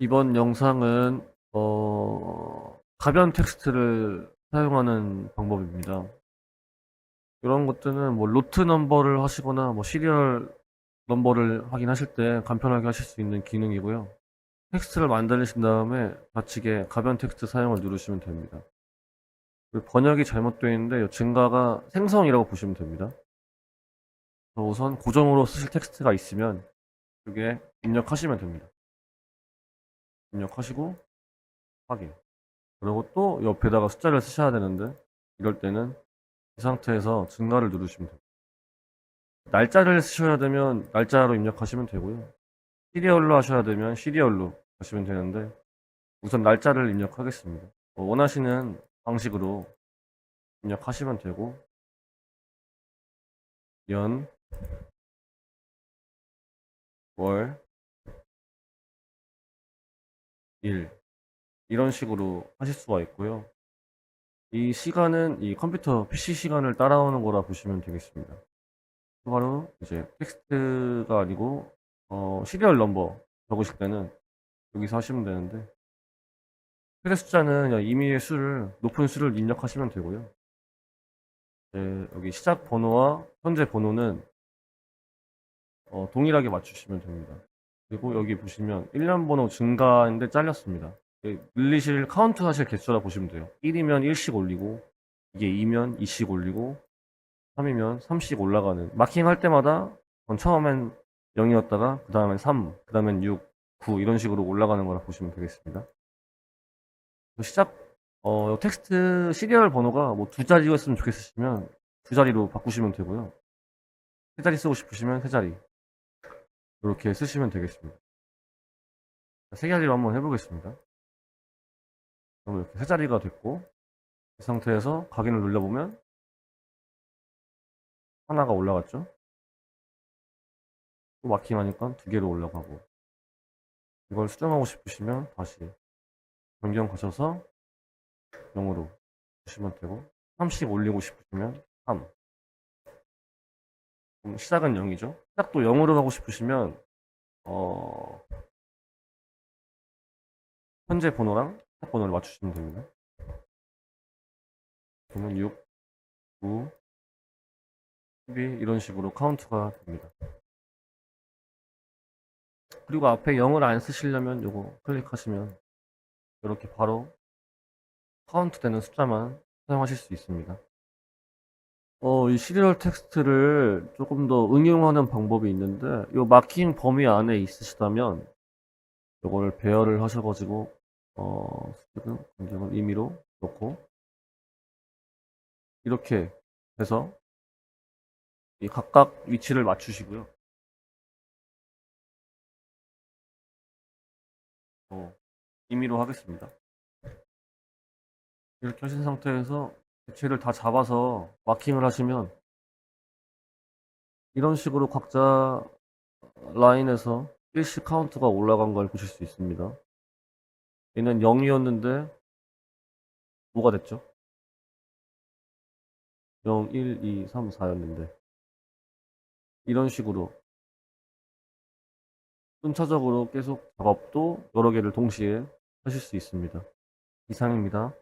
이번 영상은 어, 가변 텍스트를 사용하는 방법입니다. 이런 것들은 뭐 로트 넘버를 하시거나 뭐 시리얼 넘버를 확인하실 때 간편하게 하실 수 있는 기능이고요. 텍스트를 만드신 다음에 좌측에 가변 텍스트 사용을 누르시면 됩니다. 번역이 잘못되어 있는데 이 증가가 생성이라고 보시면 됩니다. 우선 고정으로 쓰실 텍스트가 있으면 이게 입력하시면 됩니다. 입력하시고 확인. 그리고 또 옆에다가 숫자를 쓰셔야 되는데 이럴 때는 이 상태에서 증가를 누르시면 됩니다. 날짜를 쓰셔야 되면 날짜로 입력하시면 되고요. 시리얼로 하셔야 되면 시리얼로 하시면 되는데 우선 날짜를 입력하겠습니다. 어, 원하시는 방식으로 입력하시면 되고 연, 월, 일 이런 식으로 하실 수가 있고요. 이 시간은 이 컴퓨터 PC 시간을 따라오는 거라 보시면 되겠습니다. 추가로 이제 텍스트가 아니고 어, 시리얼 넘버 적으실 때는 여기서 하시면 되는데 최대 숫자는 임의의 수를 높은 수를 입력하시면 되고요. 이제 여기 시작 번호와 현재 번호는 어, 동일하게 맞추시면 됩니다. 그리고 여기 보시면 1년 번호 증가인데 잘렸습니다. 늘리실 카운트 하실 개수라 보시면 돼요. 1이면 1씩 올리고 이게 2면 2씩 올리고 3이면 3씩 올라가는 마킹 할 때마다 전 처음엔 0이었다가 그 다음엔 3, 그 다음엔 6, 9 이런 식으로 올라가는 거라 보시면 되겠습니다. 시작 어, 텍스트 시리얼 번호가 뭐 두 자리였으면 좋겠으시면 두 자리로 바꾸시면 되고요. 세 자리 쓰고 싶으시면 세 자리 이렇게 쓰시면 되겠습니다. 세 자리로 한번 해보겠습니다. 그럼 이렇게 세 자리가 됐고 이 상태에서 각인을 눌러보면 하나가 올라갔죠. 또 마킹하니까 두 개로 올라가고 이걸 수정하고 싶으시면 다시 변경 가셔서 0으로 주시면 되고 30 올리고 싶으시면 3 그럼 시작은 0이죠. 시작도 0으로 하고 싶으시면 어 현재 번호랑 시작 번호를 맞추시면 됩니다. 그러면 6 9 12 이런 식으로 카운트가 됩니다. 그리고 앞에 0을 안 쓰시려면 요거 클릭하시면 이렇게 바로 카운트 되는 숫자만 사용하실 수 있습니다. 어, 이 시리얼 텍스트를 조금 더 응용하는 방법이 있는데, 이 마킹 범위 안에 있으시다면, 이걸 배열을 하셔가지고, 어, 지금 검색은 임의로 놓고, 이렇게 해서, 이 각각 위치를 맞추시고요. 어, 임의로 하겠습니다. 이렇게 하신 상태에서 개체를 다 잡아서 마킹을 하시면 이런 식으로 각자 라인에서 일시 카운트가 올라간 걸 보실 수 있습니다. 얘는 0이었는데 뭐가 됐죠? 0, 1, 2, 3, 4였는데 이런 식으로 순차적으로 계속 작업도 여러 개를 동시에 하실 수 있습니다. 이상입니다.